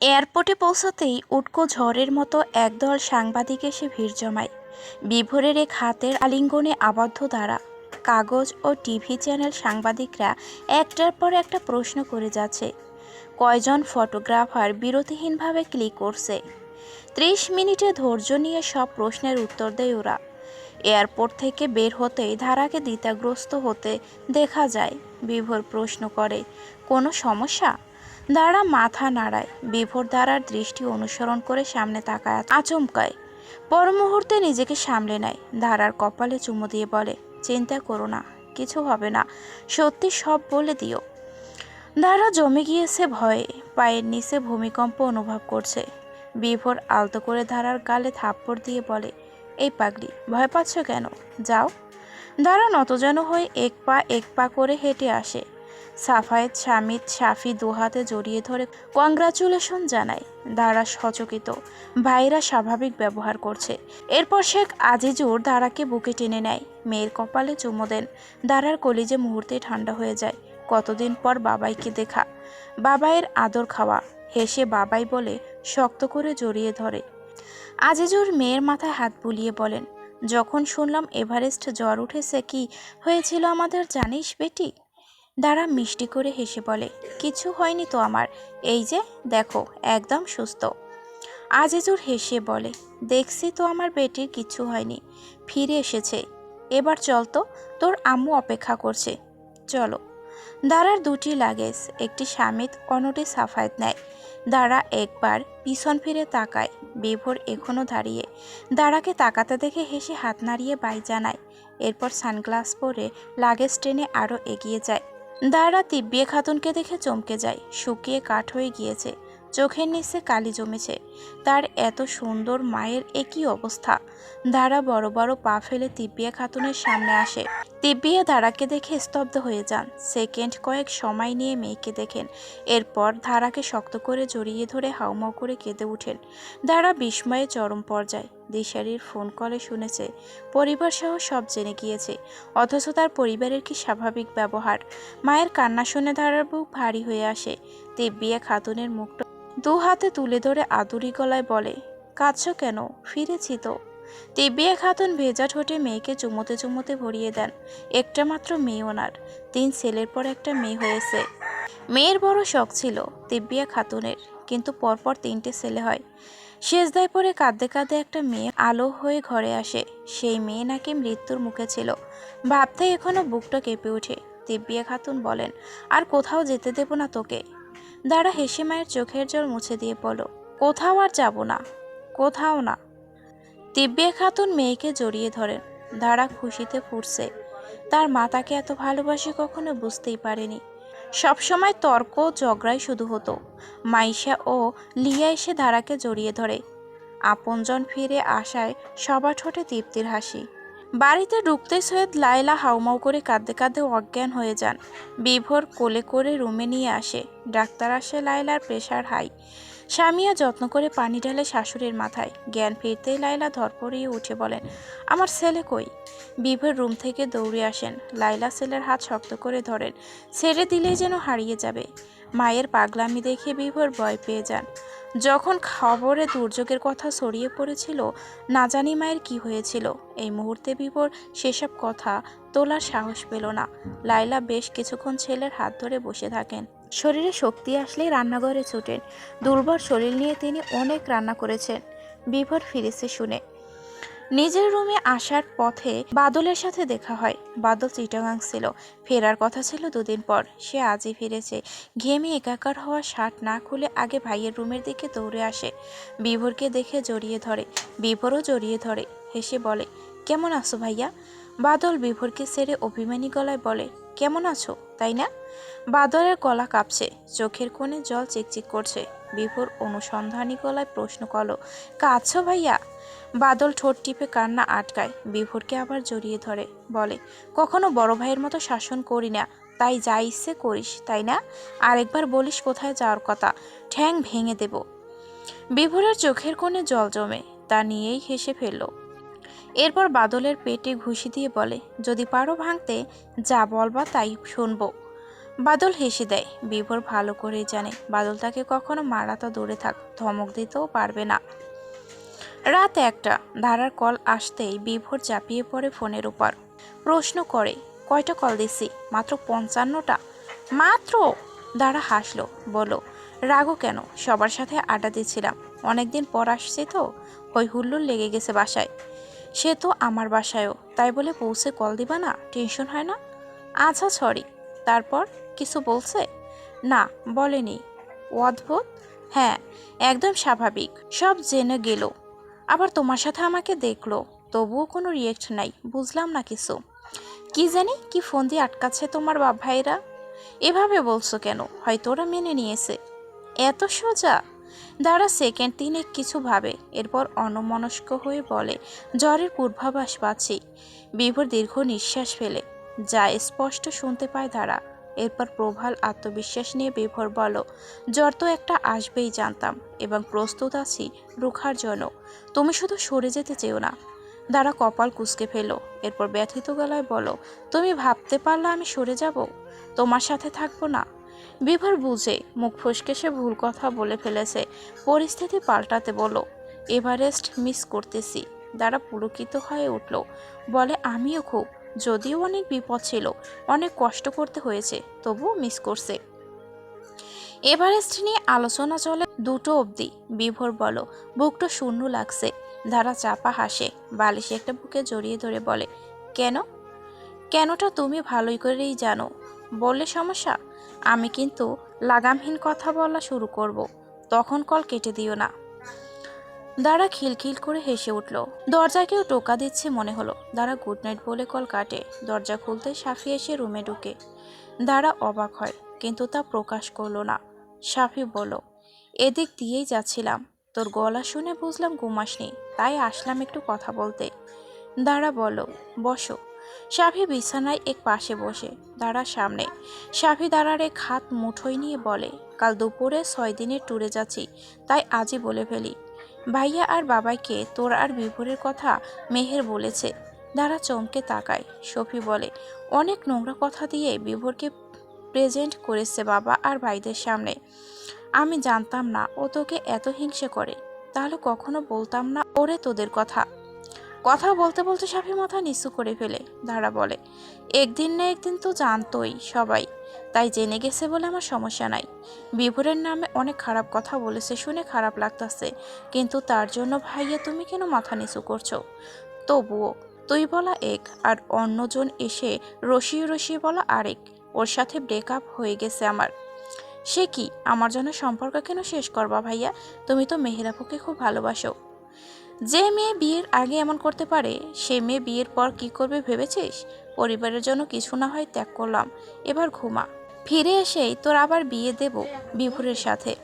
এয়ারপোর্টে পৌঁছতেই উটকো ঝড়ের মতো একদল সাংবাদিক এসে ভিড় জমায়। বিভোরের এক হাতের আলিঙ্গনে আবদ্ধ দ্বারা কাগজ ও টিভি চ্যানেল সাংবাদিকরা একটার পর একটা প্রশ্ন করে যাচ্ছে। কয়জন ফটোগ্রাফার বিরতিহীনভাবে ক্লিক করছে? ত্রিশ মিনিটে ধৈর্য নিয়ে সব প্রশ্নের উত্তর দেয় ওরা। এয়ারপোর্ট থেকে বের হতেই ধারাকে দ্বিতাগ্রস্ত হতে দেখা যায়। বিভোর প্রশ্ন করে, কোনো সমস্যা? দাঁড়া মাথা নাড়ায়, বিভোর দ্বারার দৃষ্টি অনুসরণ করে সামনে তাকায়, আচমকায়। পর মুহূর্তে নিজেকে সামলে নেয়, ধারার কপালে চুমু দিয়ে বলে, চিন্তা করো না, কিছু হবে না, সত্যি সব বলে দিও। দাঁড়া জমে গিয়েছে ভয়ে, পায়ের নিচে ভূমিকম্প অনুভব করছে। বিভোর আলতো করে ধারার গালে থাপ্পড় দিয়ে বলে, এই পাগলি, ভয় পাচ্ছ কেন? যাও। দাঁড়া নতজান হয়ে এক পা এক পা করে হেঁটে আসে। সাফায়েত স্বামীত সাফি দুহাতে জড়িয়ে ধরে কংগ্রাচুলেশন জানায়। দাঁড়া সচকিত। ভাইরা স্বাভাবিক ব্যবহার করছে। এরপর শেখ আজিজুর দাঁড়াকে বুকে টেনে নেয়। মেয়ের কপালে চুমো দেন। দাঁড়ার কলিজে মুহূর্তে ঠান্ডা হয়ে যায়। কতদিন পর বাবাইকে দেখা। বাবাইয়ের আদর খাওয়া। হেসে বাবাই বলে, শক্ত করে জড়িয়ে ধরে। আজিজুর মেয়ের মাথায় হাত বুলিয়ে বলেন, যখন শুনলাম এভারেস্ট জ্বর উঠেছে কি হয়েছিল আমাদের জানিস বেটি? দাঁড়া মিষ্টি করে হেসে বলে, কিছু হয়নি তো আমার? এই যে, দেখো, একদম সুস্থ। আজিজুর হেসে বলে, দেখছি তো আমার বেটির কিছু হয়নি, ফিরে এসেছে। এবার চল তো, তোর আম্মু অপেক্ষা করছে। চলো। দাঁড়ার দুটি লাগেজ, একটি স্বামীত অন্যটি সাফায়েত নেয়। দাঁড়া একবার পিছন ফিরে তাকায়, বিভোর এখনও দাঁড়িয়ে। দাঁড়াকে তাকাতে দেখে হেসে হাত নাড়িয়ে বাই জানায়। এরপর সানগ্লাস পরে লাগেজ টেনে আরও এগিয়ে যায়। দাঁড়া তিব্বিয়ে খাতুনকে দেখে চমকে যায়। শুকিয়ে কাঠ হয়ে গিয়েছে। চোখের নিচে কালি জমেছে। তার এত সুন্দর মায়ের একই অবস্থা। দাঁড়া বড় বড় পা ফেলে তিব্বিয়া খাতুনের সামনে আসে। তিব্বিয়া দাঁড়াকে দেখে স্তব্ধ হয়ে যান। সেকেন্ড কয়েক সময় নিয়ে মেয়েকে দেখেন। এরপর ধারাকে শক্ত করে জড়িয়ে ধরে হাউমাউ করে কেঁদে উঠেন দাঁড়া বিস্ময়ে চরম পর্যায়ে। দিশারির ফোন কলে শুনেছে পরিবার সহ সব জেনে গিয়েছে। অথচ তার পরিবারের কি স্বাভাবিক ব্যবহার? মায়ের কান্না শুনে ধারার বুক ভারী হয়ে আসে। তিব্বিয়া খাতুনের মুখটা দু হাতে তুলে ধরে আদুরি গলায় বলে, কাঁদছ কেন? ফিরেছি তো। তিব্বিয়া খাতুন ভেজা ঠোঁটে মেয়েকে চুমোতে চুমোতে ভরিয়ে দেন। একটা মাত্র মেয়ে ওনার। তিন ছেলের পর একটা মেয়ে হয়েছে। মেয়ের বড় শখ ছিল তিব্বিয়া খাতুনের, কিন্তু পরপর তিনটে ছেলে হয়। শেষদায় পরে কাঁদতে কাঁদতে একটা মেয়ে আলো হয়ে ঘরে আসে। সেই মেয়ে নাকি মৃত্যুর মুখে ছিল। ভাবতে এখনও বুকটা কেঁপে ওঠে। তিব্বিয়া খাতুন বলেন, আর কোথাও যেতে দেব না তোকে। দাঁড়া হেসে মায়ের চোখের জল মুছে দিয়ে বলো কোথাও আর যাব না, কোথাও না। তিব্বিয়া খাতুন মেয়েকে জড়িয়ে ধরেন। দাঁড়া খুশিতে ফুটছে। তার মা তাকে এত ভালোবাসে কখনো বুঝতেই পারেনি। সবসময় তর্ক ঝগড়াই শুধু হতো। মাইশা ও লিয়া এসে ধারাকে জড়িয়ে ধরে। আপনজন ফিরে আসায় সবার ঠোঁটে তৃপ্তির হাসি। বাড়িতে ঢুকতে সৈয়দ লাইলা হাউমাউ করে কাঁদতে কাঁদতে অজ্ঞান হয়ে যান। বিভোর কোলে করে রুমে নিয়ে আসে। ডাক্তার আসে লাইলার প্রেশার হাই। স্বামীয়া যত্ন করে পানি ঢালে শাশুড়ির মাথায় জ্ঞান ফিরতেই লায়লা ধরপড়িয়ে উঠে বলেন, আমার ছেলে কই? বিভোর রুম থেকে দৌড়ে আসেন। লাইলা ছেলের হাত শক্ত করে ধরেন, ছেড়ে দিলেই যেন হারিয়ে যাবে। মায়ের পাগলামি দেখে বিভোর ভয় পেয়ে যান। যখন খবরে দুর্যোগের কথা ছড়িয়ে পড়েছিল, না জানি মায়ের কি হয়েছিল। এই মুহূর্তে বিভোর সেসব কথা তোলার সাহস পেল না। লাইলা বেশ কিছুক্ষণ ছেলের হাত ধরে বসে থাকেন। শরীরে শক্তি আসলেই রান্নাঘরে ছুটেন। দুর্বল শরীর নিয়ে তিনি অনেক রান্না করেছেন, বিভোর ফিরেছে শুনে। নিজের রুমে আসার পথে বাদলের সাথে দেখা হয়। বাদল চিটাগাং ছিল। ফেরার কথা ছিল দুদিন পর। সে আজই ফিরেছে। ঘেমে একাকার হওয়া শার্ট না খুলে আগে ভাইয়ের রুমের দিকে দৌড়ে আসে। বিভোরকে দেখে জড়িয়ে ধরে। বিভোরও জড়িয়ে ধরে। হেসে বলে, কেমন আছো ভাইয়া? বাদল বিভোরকে সেরে অভিমানী গলায় বলে, কেমন আছো, তাই না? বাদলের গলা কাঁপছে, চোখের কোণে জল চিকচিক করছে। বিভোর অনুসন্ধানী গলায় প্রশ্ন করল, কাঁদছো ভাইয়া? বাদল ঠোঁট টিপে কান্না আটকায়, বিভোরকে আবার জড়িয়ে ধরে, বলে, কখনো বড় ভাইয়ের মতো শাসন করি না। তাই যা ইচ্ছে করিস, তাই না? আরেকবার বলিস কোথায় যাওয়ার কথা, ঠ্যাং ভেঙে দেব। বিভোরের চোখের কোণে জল জমে, তা নিয়েই হেসে ফেলল। এরপর বাদলের পেটে ঘুষি দিয়ে বলে, যদি পারো ভাঙতে, যা বলবা তাই শুনব। বাদল হেসে দেয়, বিভোর ভালো করে জানে, বাদল তাকে কখনো মারা তো দূরে থাক, ধমক দিতেও পারবে না। রাত একটা, ধারার কল আসতেই বিভোর চাপিয়ে পড়ে ফোনের উপর। প্রশ্ন করে, কয়টা কল দিছি? মাত্র পঞ্চান্নটা? মাত্র? দাঁড়া হাসলো বলো রাগও কেন? সবার সাথে আড্ডা দিচ্ছিলাম অনেকদিন পর আসছে তো, হই হুল্লোড় লেগে গেছে বাসায়। সে তো আমার বাসায়ও। তাই বলে পৌঁছে কল দিবা না, টেনশন হয় না? আচ্ছা সরি। তারপর কিছু বলছে? না, বলেনি। অদ্ভুত? হ্যাঁ একদম স্বাভাবিক। সব জেনে গেল। আবার তোমার সাথে আমাকে দেখল। তবুও কোনো রিয়েক্ট নাই, বুঝলাম না কিছু। কি জানি, কি ফোন দিয়ে আটকাচ্ছে তোমার বাপ ভাইরা? এভাবে বলছো কেন? হয়তো ওরা মেনে নিয়েছে। এত সোজা? দাঁড়া সেকেন্ড তিনে কিছু ভাবে, এরপর অনমনস্ক হয়ে বলে, জ্বরের পূর্বাভাস পাচ্ছি। বিভোর দীর্ঘ নিঃশ্বাস ফেলে। যা স্পষ্ট শুনতে পায় দাঁড়া। এরপর প্রভাল আত্মবিশ্বাস নিয়ে বিভোর বলো, জ্বর তো একটা আসবেই জানতাম, এবং প্রস্তুত আছি রুখার জন্য। তুমি শুধু সরে যেতে চেও না। দাঁড়া কপাল কুসকে ফেলো, এরপর ব্যথিত গলায় বলো, তুমি ভাবতে পারলে আমি সরে যাব? তোমার সাথে থাকব না। বিভোর বুঝে মুখ ফসকে সে ভুল কথা বলে ফেলেছে। পরিস্থিতি পাল্টাতে বলো এভারেস্ট মিস করতেছি। দ্বারা পুলকিত হয়ে উঠল, বলে, আমিও খুব। যদিও অনেক বিপদ ছিল, অনেক কষ্ট করতে হয়েছে, তবুও মিস করছে। এভারেস্ট নিয়ে আলোচনা চলে দুটো অবধি। বিভোর বলো বুকটা শূন্য লাগছে। ধারা চাপা হাসে, বালিশে একটা বুকে জড়িয়ে ধরে বলে, কেন? কেনটা তুমি ভালোই করেই জানো। বললে সমস্যা? আমি কিন্তু লাগামহীন কথা বলা শুরু করব, তখন কল কেটে দিও না। দাঁড়া খিলখিল করে হেসে উঠল। দরজায় কেউ টোকা দিচ্ছে মনে হলো। দাঁড়া গুড নাইট বলে কল কাটে। দরজা খুলতে সাফি এসে রুমে ঢুকে। দাঁড়া অবাক হয়, কিন্তু তা প্রকাশ করল না। সাফি বলল, এদিক দিয়েই যাচ্ছিলাম। তোর গলা শুনে বুঝলাম ঘুমাসনি তাই আসলাম একটু কথা বলতে। দাঁড়া বলো বসো। সাফি বিছানায় এক পাশে বসে দাঁড়ার সামনে। সাফি দাঁড়ার এক হাত মুঠোয় নিয়ে বলে, কাল দুপুরে ছয় দিনের ট্যুরে যাচ্ছি, তাই আজই বলে ফেলি। ভাইয়া আর বাবাইকে তোর আর বিভোরের কথা মেহের বলেছে দাঁড়া চমকে তাকায়। সফি বলে, অনেক নোংরা কথা দিয়ে বিভোরকে প্রেজেন্ট করেছে বাবা আর ভাইদের সামনে। আমি জানতাম না ও তোকে এত হিংসে করে। তাহলে কখনো বলতাম না ওরে তোদের কথা। কথা বলতে বলতে সাফি মাথা নিচু করে ফেলে। ধারা বলে, একদিন না একদিন তো জানতোই সবাই। তাই জেনে গেছে বলে আমার সমস্যা নাই। বিভোরের নামে অনেক খারাপ কথা বলেছে শুনে খারাপ লাগতাছে। কিন্তু তার জন্য ভাইয়া তুমি কেন মাথা নিচু করছ? তবুও তুই বলা এক আর অন্যজন এসে রসিয়ে রসিয়ে বলা আরেক। ওর সাথে ব্রেকআপ হয়ে গেছে আমার। সে কি? আমার জন্য সম্পর্ক কেন শেষ করবা ভাইয়া? তুমি তো মেহেরাপুকে খুব ভালোবাসো। যে মেয়ে বিয়ের আগে এমন করতে পারে, সে মেয়ে বিয়ের পর কি করবে ভেবেছিস? পরিবারের জন্য কিছু না হয় ত্যাগ করলাম, এবার ঘুমা। ফিরে এসেই তোর আবার বিয়ে দেব বিভুরের সাথে।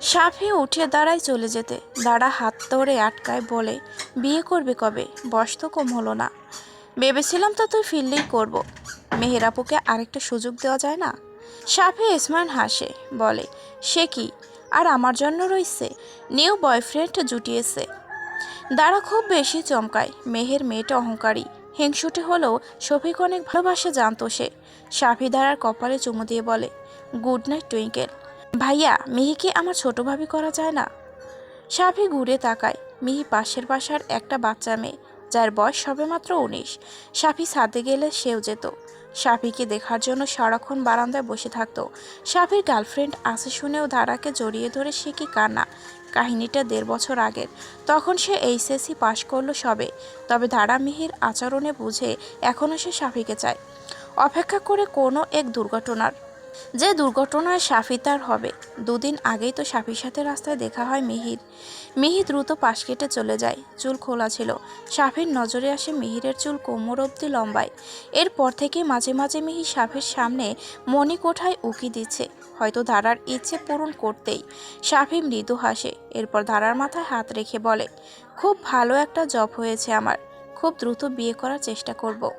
সাফে উঠে দাঁড়ায় চলে যেতে। দাঁড়া হাত ধরে আটকায় বলে, বিয়ে করবে কবে? বয়স তো কম হলো না। ভেবেছিলাম তো তুই ফিরলেই করব। মেহেরাপুকে আরেকটা সুযোগ দেওয়া যায় না? সাফে ইসমান হাসে, বলে, সে কি? আর আমার জন্য রইছে? নিউ বয়ফ্রেন্ড জুটিয়েছে। দাঁড়া খুব বেশি চমকায়। মেহের মেয়েটা অহংকারী। হিংসুটে হলেও শফিক অনেক ভালোবাসে, জানতো সে। সাফি দাঁড়ার কপালে চুমু দিয়ে বলে, গুড নাইট, টুইঙ্কেল। ভাইয়া মিহিকে আমার ছোট ভাবি করা যায় না? সাফি ঘুরে তাকায়। মিহি পাশের বাসার একটা বাচ্চা মেয়ে, যার বয়স সবেমাত্র উনিশ। সাফি ছাদে গেলে সেও যেত। সাফিকে দেখার জন্য সারাক্ষণ বারান্দায় বসে থাকতো। সাফির গার্লফ্রেন্ড আছে শুনেও ধারাকে জড়িয়ে ধরে সে কি কান্না? কাহিনীটা দেড় বছর আগের। তখন সে এইচএসসি পাশ করল সবে, তবে ধারামিহির আচরণে বুঝে এখনও সে সাফিকে চায়। অপেক্ষা করে কোনো এক দুর্ঘটনার যে দুর্ঘটনায় সাফি তার হবে। দুদিন আগেই তো সাফির সাথে রাস্তায় দেখা হয় মিহির। মিহি দ্রুত পাশ কেটে চলে যায়। চুল খোলা ছিল। সাফির নজরে আসে মিহিরের চুল কোমর অবধি লম্বায়। এরপর থেকে মাঝে মাঝে মিহি সাফির সামনে মণিকোঠায় উকি দিচ্ছে। হয়তো ধারার ইচ্ছে পূরণ করতেই সাফি মৃদু হাসে। এরপর ধারার মাথায় হাত রেখে বলে, খুব ভালো একটা জব হয়েছে আমার। খুব দ্রুত বিয়ে করার চেষ্টা করব।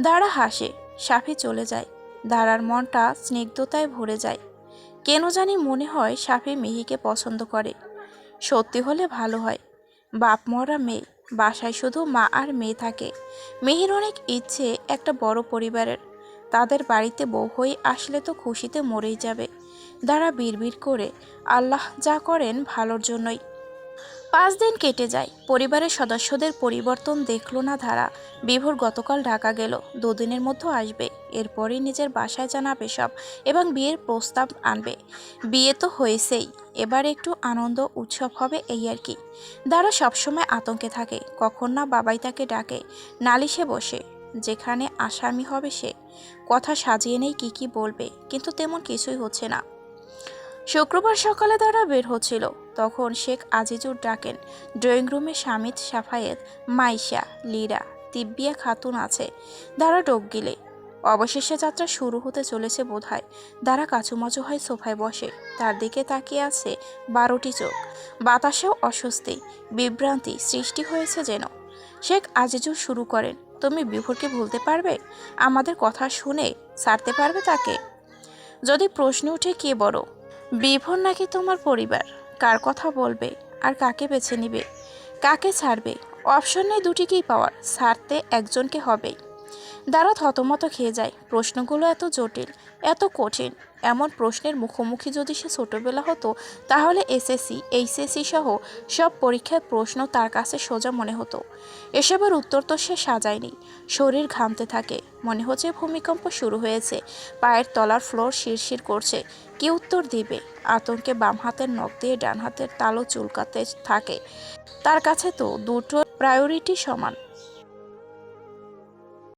দাঁড়া হাসে। সাফি চলে যায়। দাঁড়ার মনটা স্নিগ্ধতায় ভরে যায়। কেন জানি মনে হয় সাফি মিহিকে পছন্দ করে। সত্যি হলে ভালো হয়। বাপ মরা মেয়ে, বাসায় শুধু মা আর মেয়ে থাকে। মেহির অনেক ইচ্ছে একটা বড় পরিবারের। তাদের বাড়িতে বউ হয়ে আসলে তো খুশিতে মরেই যাবে। দাঁড়া বিড়বিড় করে, আল্লাহ যা করেন ভালোর জন্যই। পাঁচ দিন কেটে যায়। পরিবারের সদস্যদের পরিবর্তন দেখল না ধারা। বিভোর গতকাল ঢাকা গেল। দুদিনের মধ্যে আসবে। এরপরই নিজের বাসায় জানাবে সব এবং বিয়ের প্রস্তাব আনবে। বিয়ে তো হয়েছেই। এবার একটু আনন্দ উৎসব হবে এই আর কি। দাঁড়া সবসময় আতঙ্কে থাকে। কখন না বাবাই তাকে ডাকে। নালিশে বসে। যেখানে আসামি হবে সে। কথা সাজিয়ে নেই কি কি বলবে। কিন্তু তেমন কিছুই হচ্ছে না। শুক্রবার সকালে তারা বের হচ্ছিল। তখন শেখ আজিজুর ডাকেন, ড্রয়িং রুমে স্বামীত সাফায়েত, মাইশা, লীরা, তিব্বিয়া খাতুন আছে। দাঁড়া ডোক গিলে। অবশেষে যাত্রা শুরু হতে চলেছে বোধ হয় দাঁড়া কাচুমাচু হয় সোফায় বসে। তার দিকে তাকিয়ে আছে বারোটি চোখ। বাতাসেও অস্বস্তি, বিভ্রান্তি সৃষ্টি হয়েছে যেন। শেখ আজিজুর শুরু করেন, তুমি বিভোরকে ভুলতে পারবে? আমাদের কথা শুনে ছাড়তে পারবে তাকে? যদি প্রশ্ন উঠে, কে বড়? বিভোর নাকি তোমার পরিবার? কার কথা বলবে? আর কাকে বেছে নিবে? কাকে ছাড়বে? অপশন নেই দুটিকেই পাওয়ার। ছাড়তে একজনকে হবেই। দ্বারা থতমত খেয়ে যায়। প্রশ্নগুলো এত জটিল, এত কঠিন, এমন প্রশ্নের মুখোমুখি যদি সে ছোটোবেলা হতো, তাহলে এসএসসি, এইচএসসি সহ সব পরীক্ষার প্রশ্ন তার কাছে সোজা মনে হতো। এসবের উত্তর তো সে সাজায়নি। শরীর ঘামতে থাকে, মনে হচ্ছে ভূমিকম্প শুরু হয়েছে, পায়ের তলার ফ্লোর শিরশির করছে, কি উত্তর দিবে? আতঙ্কে বাম হাতের নখ দিয়ে ডান হাতের তালু চুলকাতে থাকে। তার কাছে তো দুটো প্রায়োরিটি সমান।